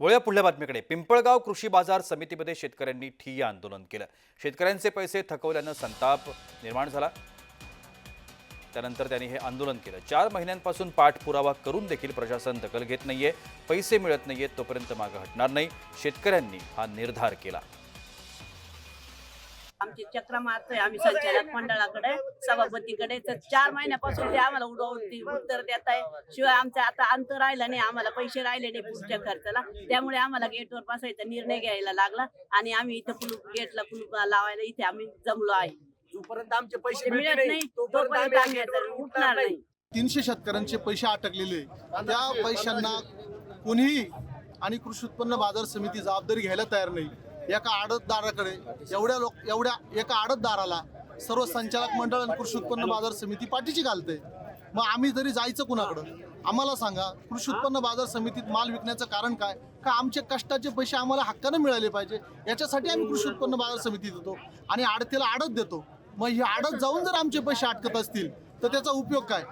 वळूया पुढल्या बातमीकडे. पिंपळगाव कृषी बाजार समितीमध्ये शेतकऱ्यांनी ठिय्या आंदोलन केलं. शेतकऱ्यांचे पैसे थकवल्यानं संताप निर्माण झाला. त्यानंतर त्यांनी हे आंदोलन केलं. चार महिन्यांपासून पाठपुरावा करून देखील प्रशासन दखल घेत नाहीये. पैसे मिळत नाहीयेत तोपर्यंत मागे हटणार नाही. शेतकऱ्यांनी हा निर्धार केला. आमची चक्र मारतोय आम्ही संचालक मंडळाकडे सभापतीकडे. तर चार महिन्यापासून ते आम्हाला उडवून उत्तर देत आहे. शिवाय आमचा आता अंत राहिला नाही आम्हाला पैसे राहिले नाही पुढच्या खर्चाला. त्यामुळे आम्हाला गेटवर बसायचा निर्णय घ्यायला लागला आणि आम्ही इथं कुलूप गेटला कुलूप लावायला इथे आम्ही जमलो आहे. जोपर्यंत आमचे पैसे ते मिळत नाही तोपर्यंत आम्ही उठणार नाही. तीनशे शेतकऱ्यांचे पैसे अटकलेले त्या पैशांना कोणीही आणि कृषी उत्पन्न बाजार समिती जबाबदारी घ्यायला तयार नाही. एका आडतदाराकडे एवढ्या लोक एवढ्या एका आडतदाराला सर्व संचालक मंडळ आणि कृषी उत्पन्न बाजार समिती पाठीशी घालते. मग आम्ही तरी जायचं कुणाकडं आम्हाला सांगा कृषी उत्पन्न बाजार समितीत माल विकण्याचं कारण काय? का आमचे कष्टाचे पैसे आम्हाला हक्कानं मिळाले पाहिजे? याच्यासाठी आम्ही कृषी उत्पन्न बाजार समितीत देतो आणि आडतीला आडत देतो. मग ही आडत जाऊन जर आमचे पैसे अटकत असतील तर त्याचा उपयोग काय?